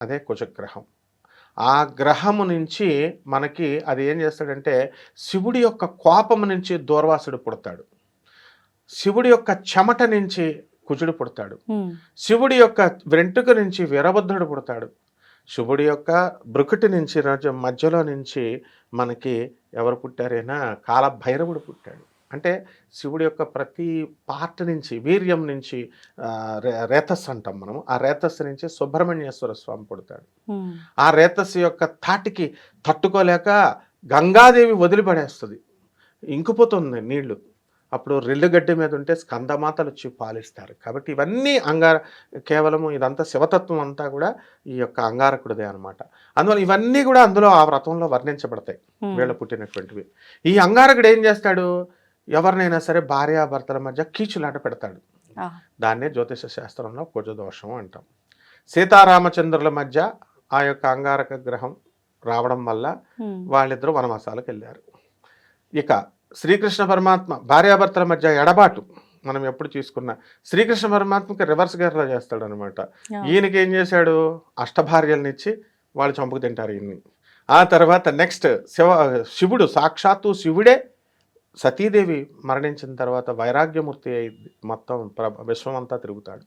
అదే కుజగ్రహం. ఆ గ్రహము నుంచి మనకి అది ఏం చేస్తాడంటే శివుడి యొక్క కోపము నుంచి దూర్వాసుడు పుడతాడు. శివుడి యొక్క చెమట నుంచి కుజుడు పుడతాడు. శివుడి యొక్క వెంట్రుక నుంచి వీరభద్రుడు పుడతాడు. శివుడి యొక్క బ్రుకుటి నుంచి రాజు మధ్యలో నుంచి మనకి ఎవరు పుట్టారైనా కాలభైరవుడు పుట్టాడు. అంటే శివుడి యొక్క ప్రతి పార్ట్ నుంచి వీర్యం నుంచి ఆ, రే- రేతస్సు అంటాం మనం. ఆ రేతస్సు నుంచి సుబ్రహ్మణ్యేశ్వర స్వామి పుడతాడు. ఆ రేతస్సు యొక్క తాటికి తట్టుకోలేక గంగాదేవి వదిలిపడేస్తుంది. ఇంకిపోతుంది నీళ్ళు. అప్పుడు రెల్లుగడ్డి మీద ఉంటే స్కందమాతలు వచ్చి పాలిస్తారు. కాబట్టి ఇవన్నీ అంగార కేవలము ఇదంతా శివతత్వం అంతా కూడా ఈ యొక్క అంగారకుడిదే అనమాట అందువల్ల ఇవన్నీ కూడా అందులో ఆ వ్రతంలో వర్ణించబడతాయి. వీళ్ళ పుట్టినటువంటివి. ఈ అంగారకుడు ఏం చేస్తాడు? ఎవరినైనా సరే భార్యాభర్తల మధ్య కీచులాట పెడతాడు. దాన్నే జ్యోతిష శాస్త్రంలో కుజదోషం అంటాం. సీతారామచంద్రుల మధ్య ఆ యొక్క అంగారక గ్రహం రావడం వల్ల వాళ్ళిద్దరూ వనవాసాలకు వెళ్ళారు. ఇక శ్రీకృష్ణ పరమాత్మ భార్యాభర్తల మధ్య ఎడబాటు మనం ఎప్పుడు తీసుకున్న శ్రీకృష్ణ పరమాత్మకి రివర్స్ గేర్లో చేస్తాడు అనమాట ఈయనకి ఏం చేశాడు? అష్టభార్యలనిచ్చి వాళ్ళు చంపుకు తింటారు ఈయన్ని. ఆ తర్వాత నెక్స్ట్ శివ శివుడు సాక్షాత్తు శివుడే సతీదేవి మరణించిన తర్వాత వైరాగ్యమూర్తి అయి మొత్తం ప్ర విశ్వమంతా తిరుగుతాడు.